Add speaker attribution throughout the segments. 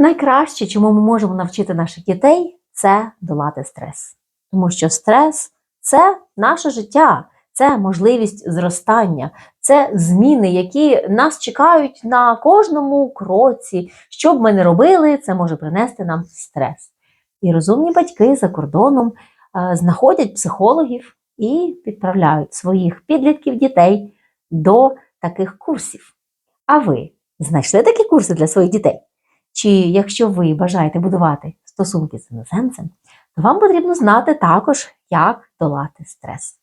Speaker 1: Найкраще, чому ми можемо навчити наших дітей, це долати стрес. Тому що стрес це наше життя, це можливість зростання, це зміни, які нас чекають на кожному кроці. Що б ми не робили, це може принести нам стрес. І розумні батьки за кордоном е, знаходять психологів і відправляють своїх підлітків дітей до таких курсів. А ви знайшли такі курси для своїх дітей? Чи якщо ви бажаєте будувати стосунки з іноземцем, то вам потрібно знати також, як долати стрес.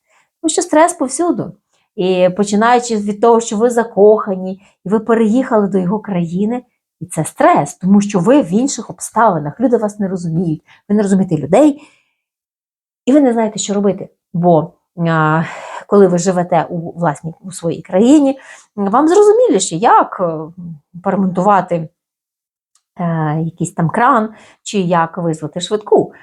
Speaker 1: Тому що стрес повсюду. І починаючи від того, що ви закохані, і ви переїхали до його країни, і це стрес, тому що ви в інших обставинах, люди вас не розуміють, ви не розумієте людей, і ви не знаєте, що робити. Бо а, коли ви живете у власній у своїй країні, вам зрозуміліше, як е, поремонтувати е, якийсь там кран, чи як визвати швидку.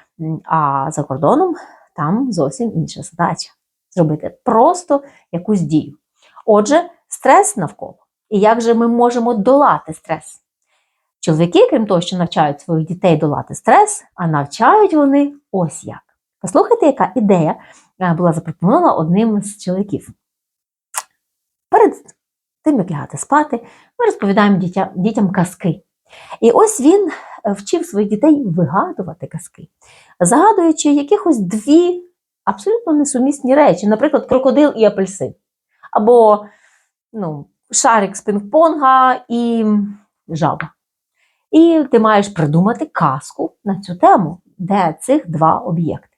Speaker 1: А за кордоном там зовсім інша задача. Зробити просто якусь дію. Отже, стрес навколо. І як же ми можемо долати стрес? Чоловіки, крім того, що навчають своїх дітей долати стрес, а навчають вони ось як. Послухайте, яка ідея е, була запропонована одним з чоловіків. Перед тим, як лягати спати, ми розповідаємо дітям, дітям казки. І ось він е, вчив своїх дітей вигадувати казки, загадуючи якихось дві абсолютно несумісні речі, наприклад, крокодил і апельсин, або ну, шарик з пінг-понга і жаба. І ти маєш придумати казку на цю тему, де цих два об'єкти.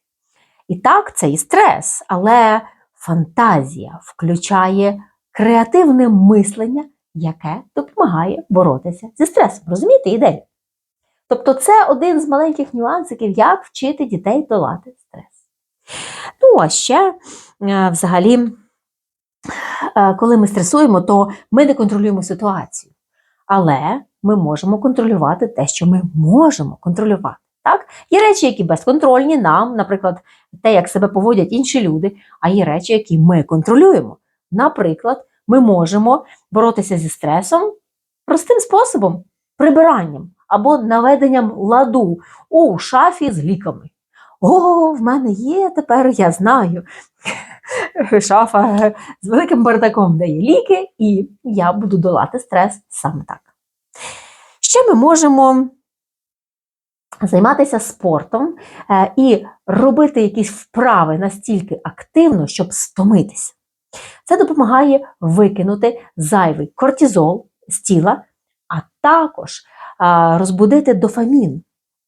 Speaker 1: І так, це і стрес, але фантазія включає креативне мислення, яке допомагає боротися зі стресом. Розумієте ідею? Тобто, це один з маленьких нюансиків, як вчити дітей долати стрес. Ну, а ще, е, взагалі, е, коли ми стресуємо, то ми не контролюємо ситуацію. Але ми можемо контролювати те, що ми можемо контролювати. Так? Є речі, які безконтрольні нам, наприклад, те, як себе поводять інші люди, а є речі, які ми контролюємо. Наприклад, ми можемо боротися зі стресом простим способом прибиранням або наведенням ладу у шафі з ліками. О, в мене є тепер, я знаю, шафа з великим бардаком, де є ліки, і я буду долати стрес саме так. Ще ми можемо займатися спортом е, і робити якісь вправи настільки активно, щоб стомитися. Це допомагає викинути зайвий кортизол з тіла, а також розбудити дофамін,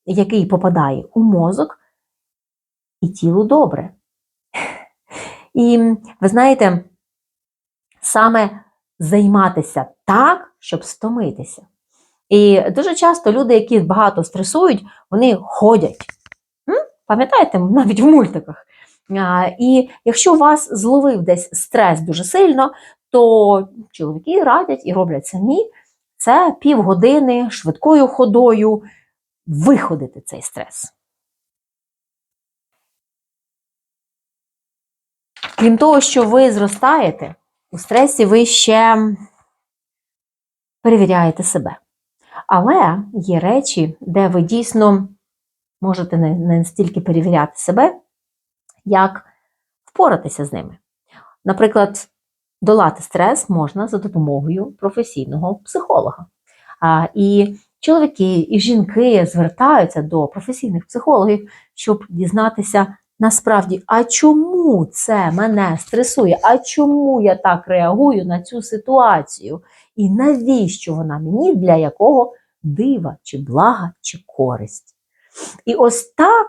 Speaker 1: який попадає у мозок, і тілу добре. І ви знаєте, саме займатися так, щоб стомитися. І дуже часто люди, які багато стресують, вони ходять. Пам'ятаєте, навіть в мультиках. І якщо вас зловив десь стрес дуже сильно, то чоловіки радять і роблять самі це півгодини швидкою ходою виходити цей стрес. Крім того, що ви зростаєте, у стресі ви ще перевіряєте себе. Але є речі, де ви дійсно можете не, не стільки перевіряти себе, як впоратися з ними. Наприклад, долати стрес можна за допомогою професійного психолога. А, І чоловіки і жінки звертаються до професійних психологів, щоб дізнатися насправді, а чому це мене стресує, а чому я так реагую на цю ситуацію, і навіщо вона мені для якого дива, чи блага, чи користь. І ось так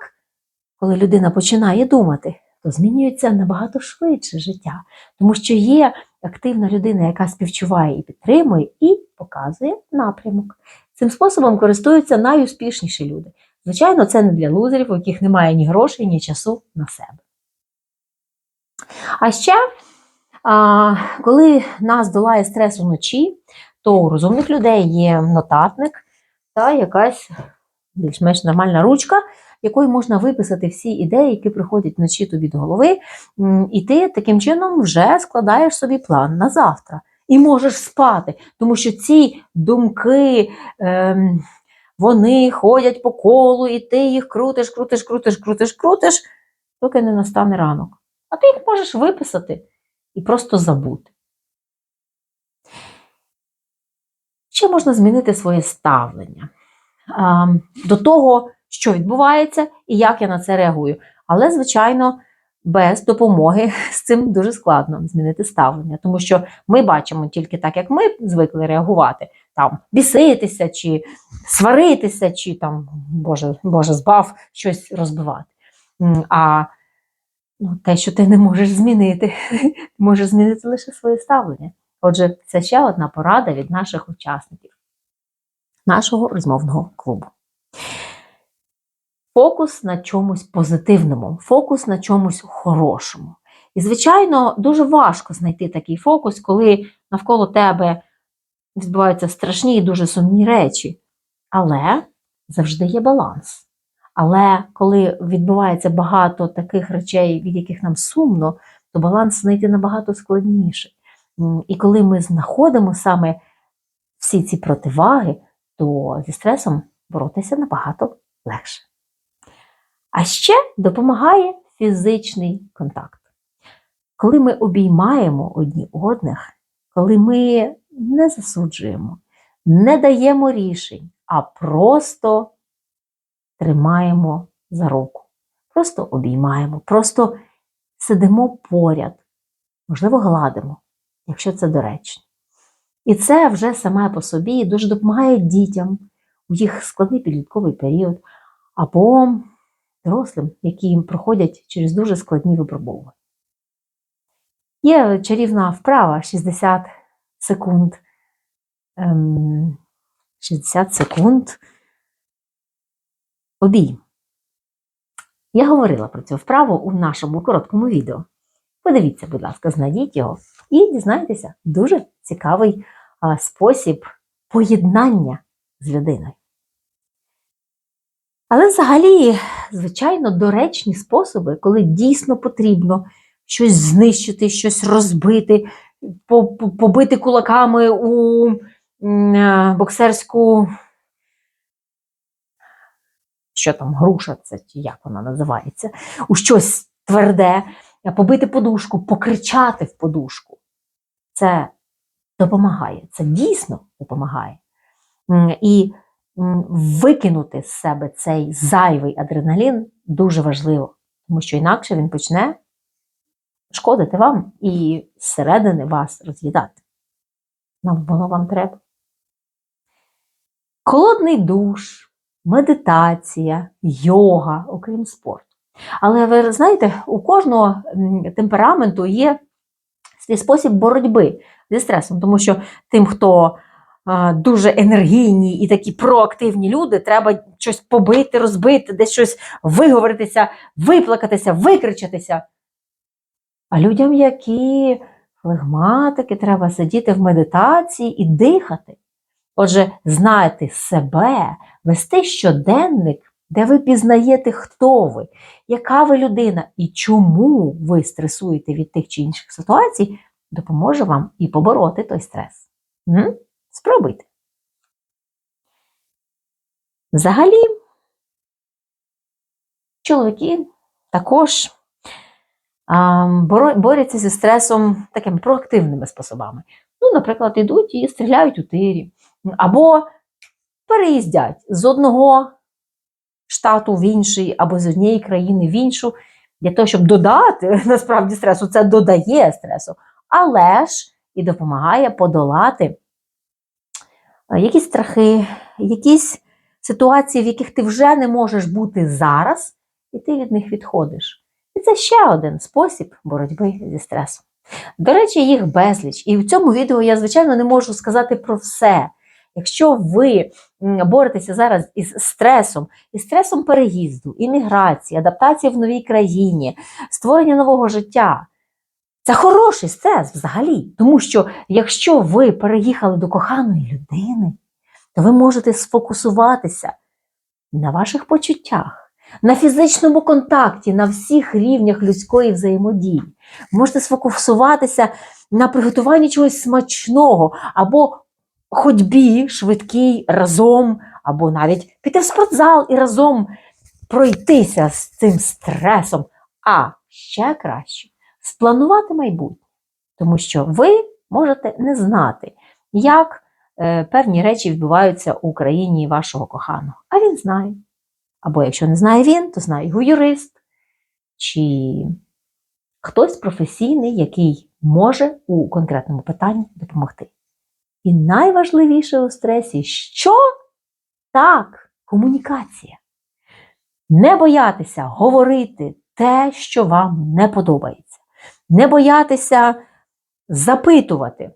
Speaker 1: коли людина починає думати, то змінюється набагато швидше життя, тому що є активна людина, яка співчуває і підтримує, і показує напрямок. Цим способом користуються найуспішніші люди. Звичайно, це не для лузерів, у яких немає ні грошей, ні часу на себе. А ще, коли нас долає стрес вночі, то у розумних людей є нотатник та якась більш-менш нормальна ручка, якою можна виписати всі ідеї, які приходять вночі тобі до голови, і ти таким чином вже складаєш собі план на завтра. І можеш спати, тому що ці думки, ем, вони ходять по колу, і ти їх крутиш, крутиш, крутиш, крутиш, крутиш, доки не настане ранок. А ти їх можеш виписати і просто забути. Ще можна змінити своє ставлення до того, що відбувається і як я на це реагую. Але, звичайно, без допомоги з цим дуже складно змінити ставлення, тому що ми бачимо тільки так, як ми звикли реагувати, там біситися, чи сваритися, чи там, Боже, Боже, збав щось розбивати. А ну, те, що ти не можеш змінити, ти можеш змінити лише своє ставлення. Отже, це ще одна порада від наших учасників нашого розмовного клубу. Фокус на чомусь позитивному, фокус на чомусь хорошому. І, звичайно, дуже важко знайти такий фокус, коли навколо тебе відбуваються страшні і дуже сумні речі. Але завжди є баланс. Але коли відбувається багато таких речей, від яких нам сумно, то баланс знайти набагато складніше. І коли ми знаходимо саме всі ці противаги, то зі стресом боротися набагато легше. А ще допомагає фізичний контакт. Коли ми обіймаємо одні одних, коли ми не засуджуємо, не даємо рішень, а просто тримаємо за руку, просто обіймаємо, просто сидимо поряд, можливо, гладимо, якщо це доречно. І це вже саме по собі дуже допомагає дітям у їх складний підлітковий період, або дорослим, які проходять через дуже складні випробовування. Є чарівна вправа 60 секунд. Ем, 60 секунд обійм. Я говорила про цю вправу у нашому короткому відео. Подивіться, будь ласка, знайдіть його і дізнайтеся дуже цікавий спосіб поєднання з людиною. Але взагалі, звичайно, доречні способи, коли дійсно потрібно щось знищити, щось розбити, по- по- побити кулаками у е, боксерську. Що там, груша, це чи як вона називається, у щось тверде, побити подушку, покричати в подушку. Це допомагає, це дійсно допомагає. І викинути з себе цей зайвий адреналін дуже важливо, тому що інакше він почне шкодити вам і зсередини вас роз'їдати. Нам воно вам треба. Холодний душ, медитація, йога, окрім спорту. Але ви знаєте, у кожного темпераменту є свій спосіб боротьби зі стресом, тому що тим, хто дуже енергійні і такі проактивні люди, треба щось побити, розбити, десь щось виговоритися, виплакатися, викричатися. А людям, які флегматики, треба сидіти в медитації і дихати. Отже, знати себе, вести щоденник, де ви пізнаєте, хто ви, яка ви людина і чому ви стресуєте від тих чи інших ситуацій, допоможе вам і побороти той стрес. М? Спробуйте. Взагалі, чоловіки також борються зі стресом такими проактивними способами. Ну, наприклад, йдуть і стріляють у тирі, або переїздять з одного штату в інший, або з однієї країни в іншу, для того, щоб додати насправді стресу, це додає стресу, але ж і допомагає подолати е, якісь страхи, якісь ситуації, в яких ти вже не можеш бути зараз, і ти від них відходиш. І це ще один спосіб боротьби зі стресом. До речі, їх безліч. І в цьому відео я, звичайно, не можу сказати про все. Якщо ви боретеся зараз із стресом, із стресом переїзду, імміграції, адаптації в новій країні, створення нового життя, це хороший стрес взагалі. Тому що якщо ви переїхали до коханої людини, то ви можете сфокусуватися на ваших почуттях, на фізичному контакті, на всіх рівнях людської взаємодії. Можете сфокусуватися на приготуванні чогось смачного або ходьбі швидкій разом, або навіть піти в спортзал і разом пройтися з цим стресом. А ще краще спланувати майбутнє, тому що ви можете не знати, як е, певні речі відбуваються у країні вашого коханого. А він знає. Або якщо не знає він, то знає його юрист, чи хтось професійний, який може у конкретному питанні допомогти. І найважливіше у стресі, що так, комунікація. Не боятися говорити те, що вам не подобається. Не боятися запитувати.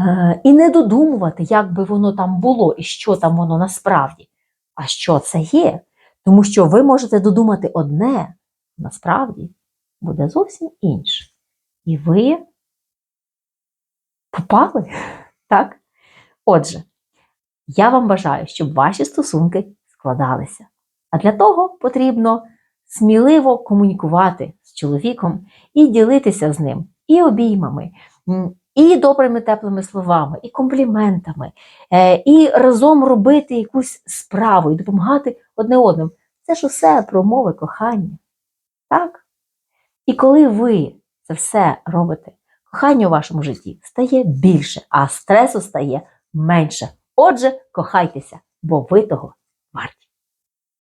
Speaker 1: Е, І не додумувати, як би воно там було і що там воно насправді. А що це є? Тому що ви можете додумати одне, насправді буде зовсім інше. І ви попали. Так? Отже, я вам бажаю, щоб ваші стосунки складалися. А для того потрібно сміливо комунікувати з чоловіком і ділитися з ним і обіймами, і добрими теплими словами, і компліментами, е, і разом робити якусь справу і допомагати одне одному. Це ж усе про мови кохання. Так? І коли ви це все робите, кохання у вашому житті стає більше, а стресу стає менше. Отже, кохайтеся, бо ви того варті.